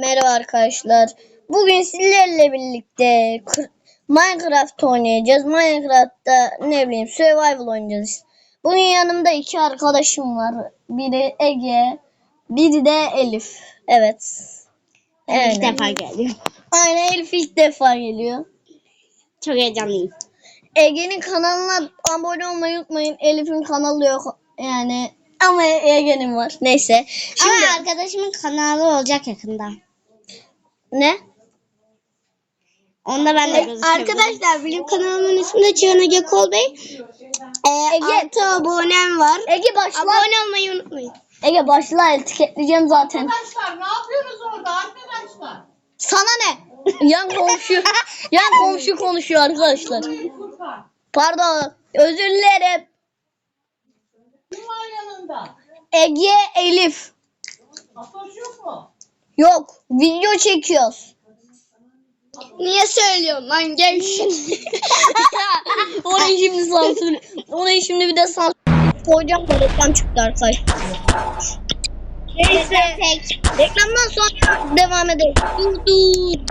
Merhaba arkadaşlar. Bugün sizlerle birlikte Minecraft oynayacağız. Minecraft'ta ne bileyim survival oynayacağız. Bugün yanımda iki arkadaşım var. Biri Ege, biri de Elif. Evet. İlk Evet. defa geliyor. Aynen Elif ilk defa geliyor. Çok heyecanlıyım. Ege'nin kanalına abone olmayı unutmayın. Elif'in kanalı yok. Yani ama Ege'nin var. Neyse. Şimdi Ama arkadaşımın kanalı olacak yakında. Ne? Onda ben de gözüküyorum. Arkadaşlar benim kanalımın ismi de Çağın Ege Kol Bey. Ee, Ege. 6 abonem var. Ege başla. Abone olmayı unutmayın. Ege başla etiketleyeceğim zaten. Arkadaşlar ne yapıyorsunuz orada arkadaşlar? Sana ne? Yan komşu. yan komşu konuşuyor arkadaşlar. Pardon. Özür dilerim. Kim var yanında? Ege Elif. Atos yok mu? Yok. Video çekiyoruz. Niye söylüyorsun lan gevşin? Onu şimdi sansür. Onu şimdi bir de sansür koyacağım da reklam çıktı arkadaşlar. Neyse. Reklamdan sonra devam edelim. Dur dur.